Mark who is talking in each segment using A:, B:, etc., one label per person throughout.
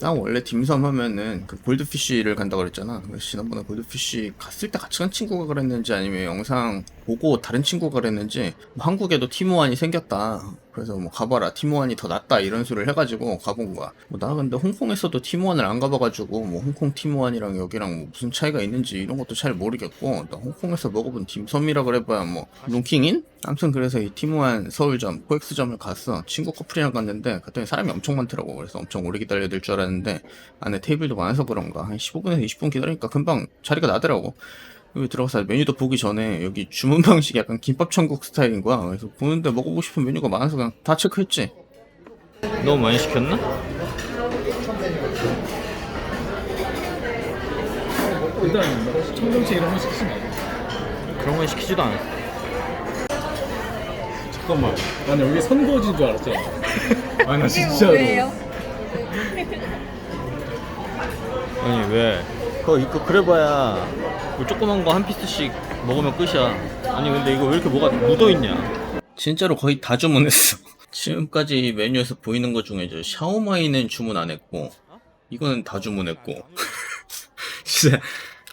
A: 나 원래 딤섬 하면은 그 골드피쉬를 간다 그랬잖아. 그래서 지난번에 골드피쉬 갔을 때 같이 간 친구가 그랬는지 아니면 영상 보고 다른 친구가 그랬는지 뭐 한국에도 티모안이 생겼다. 그래서 뭐 가봐라 티모안이 더 낫다 이런 소리를 해가지고 가본 거야. 뭐 나 근데 홍콩에서도 티모안을 안 가봐가지고 뭐 홍콩 티모안이랑 여기랑 뭐 무슨 차이가 있는지 이런 것도 잘 모르겠고 나 홍콩에서 먹어본 딤섬이라 그래봐야 뭐 롱킹인? 아무튼 그래서 이 티모안 서울점 코엑스점을 갔어. 친구 커플이랑 갔는데 갔더니 사람이 엄청 많더라고. 그래서 엄청 오래 기다려야 될 줄 알았는데 안에 테이블도 많아서 그런가 한 15분에서 20분 기다리니까 금방 자리가 나더라고. 여기 들어가서 메뉴도 보기 전에 여기 주문 방식이 약간 김밥 천국 스타일인 거야. 그래서 보는데 먹어보고 싶은 메뉴가 많아서 그냥 다 체크했지.
B: 너무 많이 시켰나?
C: 일단 뭐 청경채 이런 거 시키지 말고
B: 그런 건 시키지도 않아.
C: 잠깐만 나는 여기 선거지인 줄 알았잖아 아 나 진짜로
B: 아니 왜? 그거 이거 그래봐야 뭐 조그만 거 한 피스씩 먹으면 끝이야. 아니 근데 이거 왜 이렇게 뭐가 묻어있냐?
A: 진짜로 거의 다 주문했어. 지금까지 메뉴에서 보이는 것 중에 저 샤오마이는 주문 안 했고 이거는 다 주문했고 진짜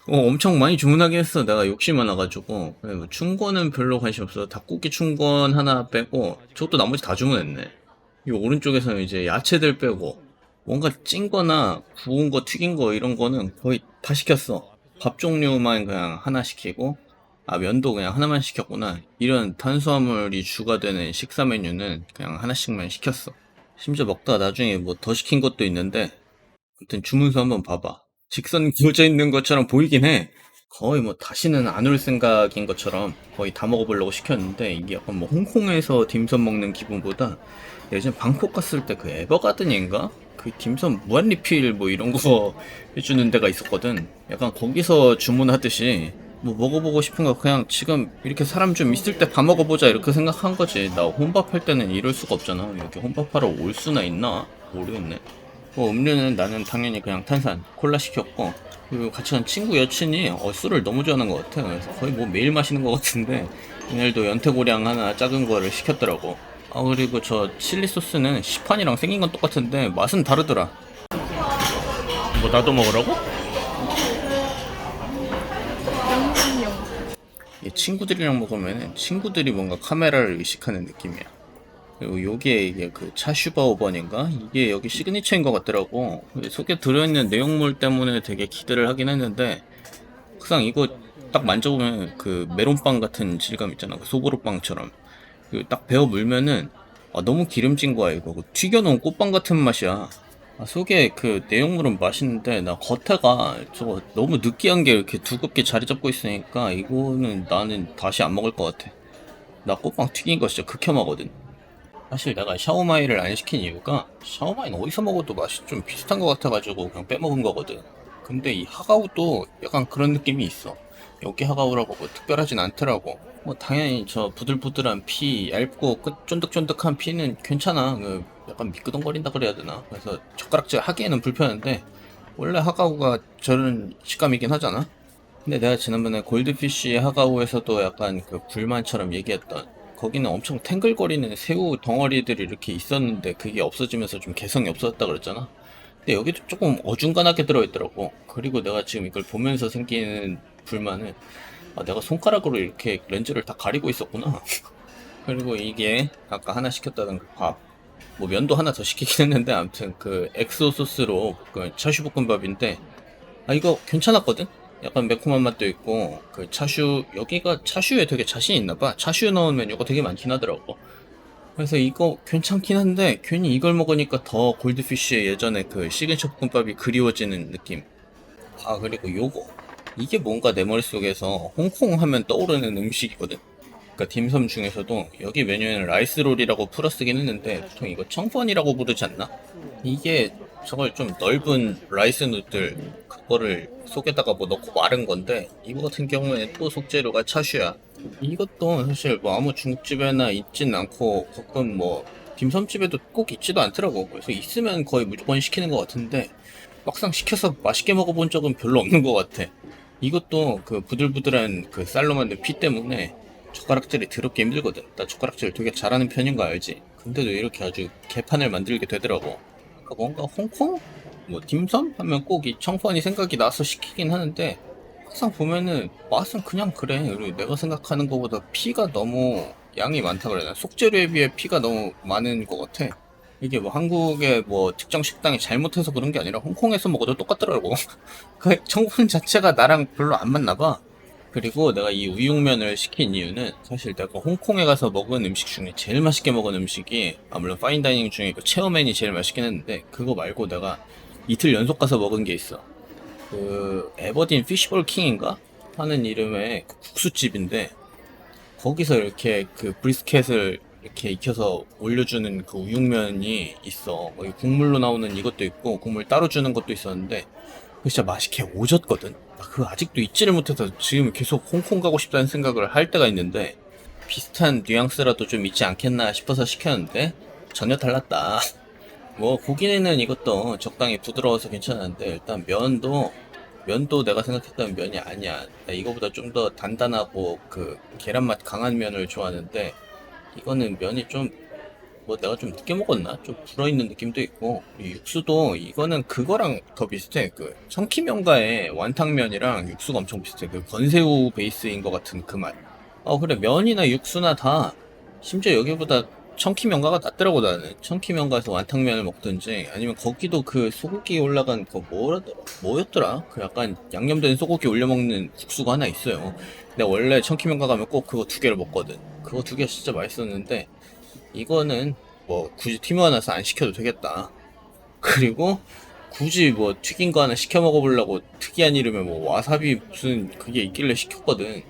A: 어, 엄청 많이 주문하긴 했어. 내가 욕심 많아가지고 그래, 뭐 충권은 별로 관심 없어. 닭고기 충권 하나 빼고 저것도 나머지 다 주문했네. 이 오른쪽에서는 이제 야채들 빼고 뭔가 찐 거나 구운 거 튀긴 거 이런 거는 거의 다 시켰어. 밥 종류만 그냥 하나 시키고 아 면도 그냥 하나만 시켰구나. 이런 탄수화물이 주가 되는 식사 메뉴는 그냥 하나씩만 시켰어. 심지어 먹다가 나중에 뭐 더 시킨 것도 있는데 아무튼 주문서 한번 봐봐. 직선 그어져 있는 것처럼 보이긴 해. 거의 뭐 다시는 안 올 생각인 것처럼 거의 다 먹어보려고 시켰는데 이게 약간 뭐 홍콩에서 딤섬 먹는 기분보다 예전 방콕 갔을 때 그 에버가든인가? 그 딤섬 무한 리필 뭐 이런 거 해주는 데가 있었거든. 약간 거기서 주문하듯이 뭐 먹어보고 싶은 거 그냥 지금 이렇게 사람 좀 있을 때 밥 먹어보자 이렇게 생각한 거지. 나 혼밥 할 때는 이럴 수가 없잖아. 여기 혼밥하러 올 수나 있나? 모르겠네. 뭐 음료는 나는 당연히 그냥 탄산 콜라 시켰고 그리고 같이 간 친구 여친이 어, 술을 너무 좋아하는 것 같아 그래서 거의 뭐 매일 마시는 것 같은데 오늘도 연태고량 하나 작은 거를 시켰더라고 아 그리고 저 칠리 소스는 시판이랑 생긴 건 똑같은데 맛은 다르더라
B: 뭐 나도 먹으라고?
A: 이 친구들이랑 먹으면 친구들이 뭔가 카메라를 의식하는 느낌이야. 그리고 요게 이게 그 차슈바 5번인가? 이게 여기 시그니처인 것 같더라고. 속에 들어있는 내용물 때문에 되게 기대를 하긴 했는데, 항상 이거 딱 만져보면 그 메론빵 같은 질감 있잖아. 그 소보로빵처럼. 그딱 베어 물면은, 아, 너무 기름진 거야, 이거. 그 튀겨놓은 꽃빵 같은 맛이야. 아, 속에 그 내용물은 맛있는데 나 겉에가 저거 너무 느끼한 게 이렇게 두껍게 자리 잡고 있으니까 이거는 나는 다시 안 먹을 것 같아. 나 꽃빵 튀긴 거 진짜 극혐하거든. 사실 내가 샤오마이를 안 시킨 이유가 샤오마이는 어디서 먹어도 맛이 좀 비슷한 것 같아가지고 그냥 빼먹은 거거든. 근데 이 하가우도 약간 그런 느낌이 있어. 여기 하가우라고 뭐 특별하진 않더라고. 뭐 당연히 저 부들부들한 피, 얇고 끝- 쫀득쫀득한 피는 괜찮아. 그 약간 미끄덩거린다 그래야 되나. 그래서 젓가락질 하기에는 불편한데 원래 하가우가 저런 식감이긴 하잖아. 근데 내가 지난번에 골드피쉬 하가우에서도 약간 그 불만처럼 얘기했던 거기는 엄청 탱글거리는 새우 덩어리들이 이렇게 있었는데 그게 없어지면서 좀 개성이 없어졌다 그랬잖아. 근데 여기도 조금 어중간하게 들어있더라고. 그리고 내가 지금 이걸 보면서 생기는 불만은 아, 내가 손가락으로 이렇게 렌즈를 다 가리고 있었구나. 그리고 이게 아까 하나 시켰다던 그 밥. 뭐 면도 하나 더 시키긴 했는데 아무튼 그 엑소 소스로 그 차슈 볶음밥인데 아 이거 괜찮았거든. 약간 매콤한 맛도 있고 그 차슈 여기가 차슈에 되게 자신 있나 봐. 차슈 넣은 메뉴가 되게 많긴 하더라고. 그래서 이거 괜찮긴 한데 괜히 이걸 먹으니까 더 골드피쉬의 예전에 그 시그니처 볶음밥이 그리워지는 느낌. 아 그리고 요거 이게 뭔가 내 머릿속에서 홍콩 하면 떠오르는 음식이거든. 그러니까 딤섬 중에서도 여기 메뉴에는 라이스롤이라고 풀어 쓰긴 했는데 보통 이거 청펀이라고 부르지 않나? 이게 저걸 좀 넓은 라이스 누들 그거를 속에다가 뭐 넣고 마른 건데 이거 같은 경우에 또 속재료가 차슈야. 이것도 사실 뭐 아무 중국집에나 있진 않고 가끔 뭐 딤섬집에도 꼭 있지도 않더라고. 그래서 있으면 거의 무조건 시키는 것 같은데 막상 시켜서 맛있게 먹어본 적은 별로 없는 것 같아. 이것도 그 부들부들한 그 쌀로 만든 피 때문에 젓가락질이 더럽게 힘들거든. 나 젓가락질 되게 잘하는 편인 거 알지? 근데도 이렇게 아주 개판을 만들게 되더라고. 그러니까 뭔가 홍콩? 뭐 딤섬 하면 꼭 이 청펀이 생각이 나서 시키긴 하는데 항상 보면은 맛은 그냥 그래. 그리고 내가 생각하는 것보다 피가 너무 양이 많다 그래야? 속재료에 비해 피가 너무 많은 것 같아. 이게 뭐 한국의 뭐 특정 식당이 잘못해서 그런 게 아니라 홍콩에서 먹어도 똑같더라고. 그 청폰 자체가 나랑 별로 안 맞나 봐. 그리고 내가 이 우육면을 시킨 이유는 사실 내가 홍콩에 가서 먹은 음식 중에 제일 맛있게 먹은 음식이 아 물론 파인다이닝 중에 그 체어맨이 제일 맛있긴 했는데 그거 말고 내가 이틀 연속 가서 먹은 게 있어. 그 에버딘 피시볼 킹인가 하는 이름의 그 국수집인데 거기서 이렇게 그 브리스켓을 이렇게 익혀서 올려주는 그 우육면이 있어. 뭐 국물로 나오는 이것도 있고 국물 따로 주는 것도 있었는데 그 진짜 맛있게 오졌거든. 나 그거 아직도 잊지를 못해서 지금 계속 홍콩 가고 싶다는 생각을 할 때가 있는데 비슷한 뉘앙스라도 좀 있지 않겠나 싶어서 시켰는데 전혀 달랐다. 뭐 고기는 이것도 적당히 부드러워서 괜찮은데 일단 면도 면도 내가 생각했던 면이 아니야. 나 이거보다 좀 더 단단하고 그 계란 맛 강한 면을 좋아하는데 이거는 면이 좀 뭐 내가 좀 늦게 먹었나? 좀 불어있는 느낌도 있고 이 육수도 이거는 그거랑 더 비슷해 그 청키면가의 완탕면이랑 육수가 엄청 비슷해 그 건새우 베이스인 것 같은 그 맛. 어 그래 면이나 육수나 다 심지어 여기보다 청키면가가 낫더라고 나는. 청키면가에서 완탕면을 먹든지 아니면 거기도 그 소고기 올라간 그 뭐라더라 뭐였더라? 그 약간 양념된 소고기 올려 먹는 국수가 하나 있어요. 내가 원래 청키면가 가면 꼭 그거 두 개를 먹거든. 그거 두 개 진짜 맛있었는데 이거는 뭐 굳이 팀워 나서 안 시켜도 되겠다. 그리고 굳이 뭐 튀긴 거 하나 시켜 먹어보려고 특이한 이름의 뭐 와사비 무슨 그게 있길래 시켰거든. 근데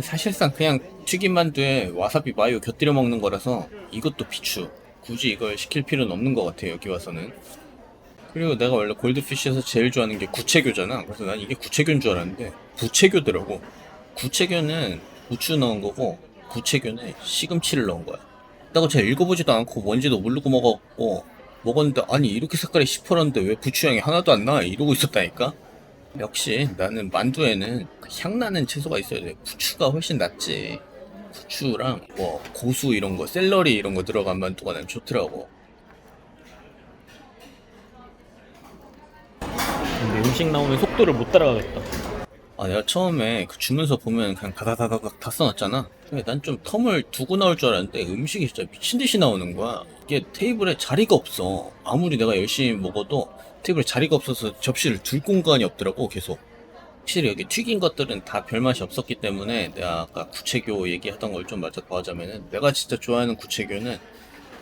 A: 사실상 그냥 튀김 만두에 와사비 마요 곁들여 먹는 거라서 이것도 비추. 굳이 이걸 시킬 필요는 없는 것 같아 여기 와서는. 그리고 내가 원래 골드피쉬에서 제일 좋아하는 게 구체교잖아. 그래서 난 이게 구체교인 줄 알았는데 부체교더라고. 구체교는 부추 넣은 거고 부체교는 시금치를 넣은 거야. 나가 제가 읽어보지도 않고 뭔지도 모르고 먹었고 먹었는데 아니 이렇게 색깔이 시퍼런데 왜 부추 향이 하나도 안 나? 이러고 있었다니까. 역시 나는 만두에는 그 향나는 채소가 있어야 돼. 부추가 훨씬 낫지. 부추랑 뭐 고수 이런 거, 샐러리 이런 거 들어간 만두가 난 좋더라고.
B: 근데 음식 나오는 속도를 못 따라가겠다.
A: 아 내가 처음에 그 주문서 보면 그냥 다다다다닥 다 써놨잖아. 난 좀 텀을 두고 나올 줄 알았는데 음식이 진짜 미친 듯이 나오는 거야. 이게 테이블에 자리가 없어. 아무리 내가 열심히 먹어도 테이블에 자리가 없어서 접시를 둘 공간이 없더라고 계속. 확실히 여기 튀긴 것들은 다 별맛이 없었기 때문에 내가 아까 구체교 얘기하던 걸 좀 맞아 더하자면은 내가 진짜 좋아하는 구체교는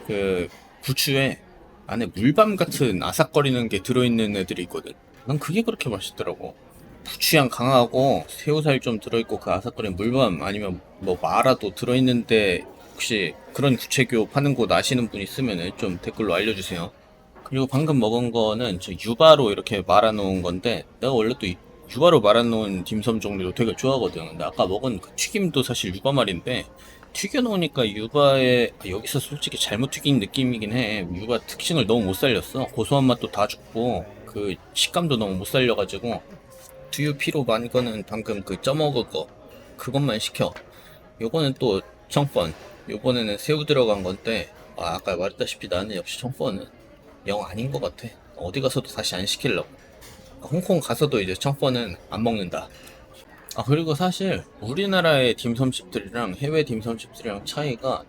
A: 그 부추에 안에 물밤 같은 아삭거리는 게 들어있는 애들이 있거든. 난 그게 그렇게 맛있더라고. 부추향 강하고 새우살 좀 들어있고 그 아삭거리는 물밤 아니면 뭐 마라도 들어있는데 혹시 그런 구체교 파는 곳 아시는 분 있으면 좀 댓글로 알려주세요. 그리고 방금 먹은 거는 저 유바로 이렇게 말아놓은 건데 내가 원래 또 이- 유바로 말아놓은 딤섬 종류도 되게 좋아하거든. 근데 아까 먹은 그 튀김도 사실 유바 말인데 튀겨놓으니까 유바의 아, 여기서 솔직히 잘못 튀긴 느낌이긴 해. 유바 특징을 너무 못 살렸어. 고소한 맛도 다 죽고 그 식감도 너무 못 살려가지고 두유 피로 만 거는 방금 그 쪄먹을 거 그것만 시켜. 요거는 또 청펀. 요번에는 새우 들어간 건데 아, 아까 말했다시피 나는 역시 청펀은 영 아닌 것 같아. 어디 가서도 다시 안 시키려고. 홍콩 가서도 이제 청펀은 안 먹는다. 아 그리고 사실 우리나라의 딤섬집들이랑 해외 딤섬집들이랑 차이가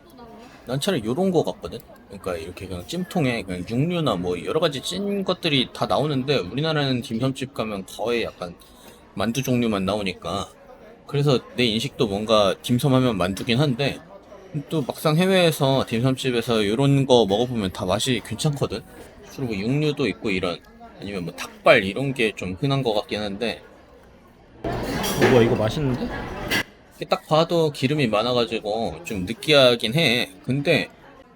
A: 난 차라리 요런 거 같거든. 그러니까 이렇게 그냥 찜통에 그냥 육류나 뭐 여러 가지 찐 것들이 다 나오는데 우리나라는 딤섬집 가면 거의 약간 만두 종류만 나오니까 그래서 내 인식도 뭔가 딤섬 하면 만두긴 한데 또 막상 해외에서 딤섬집에서 이런 거 먹어보면 다 맛이 괜찮거든. 그리고 육류도 있고 이런 아니면 뭐 닭발 이런 게 좀 흔한 것 같긴 한데
B: 어, 뭐야 이거 맛있는데?
A: 딱 봐도 기름이 많아가지고 좀 느끼하긴 해. 근데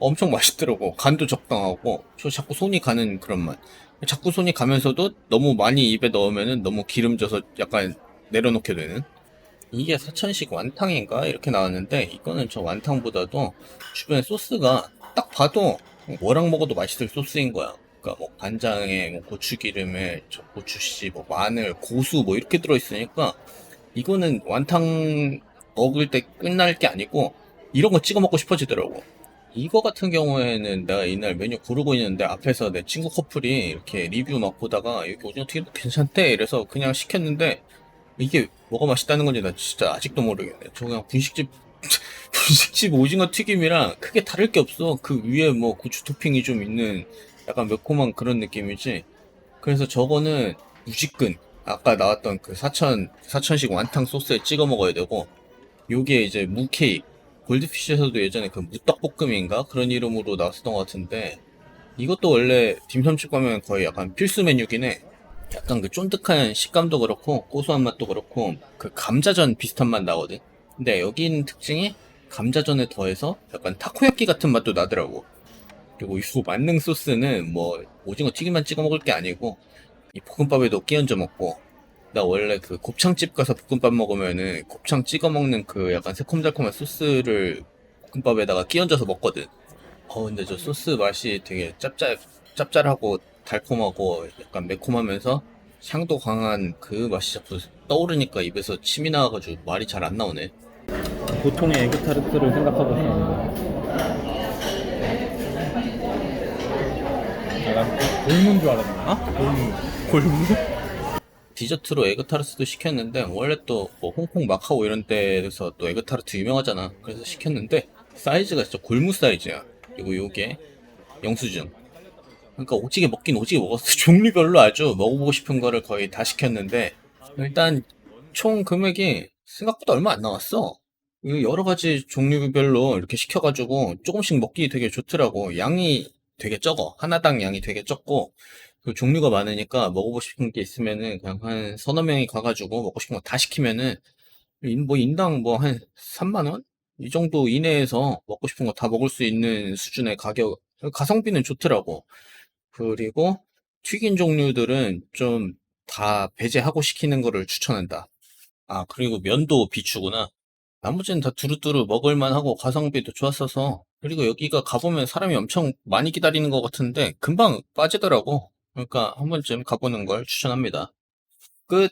A: 엄청 맛있더라고. 간도 적당하고 저 자꾸 손이 가는 그런 맛. 자꾸 손이 가면서도 너무 많이 입에 넣으면은 너무 기름져서 약간 내려놓게 되는. 이게 사천식 완탕인가 이렇게 나왔는데 이거는 저 완탕보다도 주변에 소스가 딱 봐도 뭐랑 먹어도 맛있을 소스인 거야. 그러니까 뭐 간장에 뭐 고추기름에 저 고추씨, 뭐 마늘, 고수 뭐 이렇게 들어있으니까 이거는 완탕 먹을 때 끝날 게 아니고 이런 거 찍어 먹고 싶어지더라고. 이거 같은 경우에는 내가 이날 메뉴 고르고 있는데 앞에서 내 친구 커플이 이렇게 리뷰 막 보다가 여기 오징어 튀김 괜찮대 이래서 그냥 시켰는데 이게 뭐가 맛있다는 건지 나 진짜 아직도 모르겠네. 저 그냥 분식집 분식집 오징어 튀김이랑 크게 다를 게 없어. 그 위에 뭐 고추 토핑이 좀 있는 약간 매콤한 그런 느낌이지. 그래서 저거는 무지근 아까 나왔던 그 사천 사천식 완탕 소스에 찍어 먹어야 되고 요게 이제 무케이크 골드피쉬에서도 예전에 그 무떡볶음인가 그런 이름으로 나왔었던 것 같은데 이것도 원래 딤섬집 가면 거의 약간 필수 메뉴긴 해. 약간 그 쫀득한 식감도 그렇고 고소한 맛도 그렇고 그 감자전 비슷한 맛 나거든. 근데 여기 있는 특징이 감자전에 더해서 약간 타코야끼 같은 맛도 나더라고. 그리고 이 만능 소스는 뭐 오징어 튀김만 찍어 먹을 게 아니고 이 볶음밥에도 끼얹어 먹고 나 원래 그 곱창집 가서 볶음밥 먹으면은 곱창 찍어 먹는 그 약간 새콤달콤한 소스를 볶음밥에다가 끼얹어서 먹거든. 어 근데 저 소스 맛이 되게 짭짤 짭짤하고 달콤하고 약간 매콤하면서 향도 강한 그 맛이 자꾸 떠오르니까 입에서 침이 나와가지고 말이 잘 안 나오네.
B: 보통의 에그 타르트를 생각하고 있었는데
C: 약간 골문 줄 알았네.
B: 어?
C: 골문.
B: 골무?
A: 디저트로 에그타르트도 시켰는데 원래 또 뭐 홍콩 마카오 이런 데에서 또 에그타르트 유명하잖아. 그래서 시켰는데 사이즈가 진짜 골무 사이즈야. 그리고 요게 영수증. 그러니까 오지게 먹긴 오지게 먹었어. 종류별로 아주 먹어보고 싶은 거를 거의 다 시켰는데 일단 총 금액이 생각보다 얼마 안 나왔어. 여러 가지 종류별로 이렇게 시켜가지고 조금씩 먹기 되게 좋더라고. 양이 되게 적어. 하나당 양이 되게 적고 그 종류가 많으니까 먹어보고 싶은 게 있으면은 그냥 한 서너 명이 가가지고 먹고 싶은 거 다 시키면은 인- 뭐 인당 뭐 한 3만 원? 이 정도 이내에서 먹고 싶은 거 다 먹을 수 있는 수준의 가격, 가성비는 좋더라고. 그리고 튀긴 종류들은 좀 다 배제하고 시키는 거를 추천한다. 아, 그리고 면도 비추구나. 나머지는 다 두루두루 먹을만 하고 가성비도 좋았어서 그리고 여기가 가보면 사람이 엄청 많이 기다리는 것 같은데 금방 빠지더라고. 그러니까 한 번쯤 가보는 걸 추천합니다. 끝.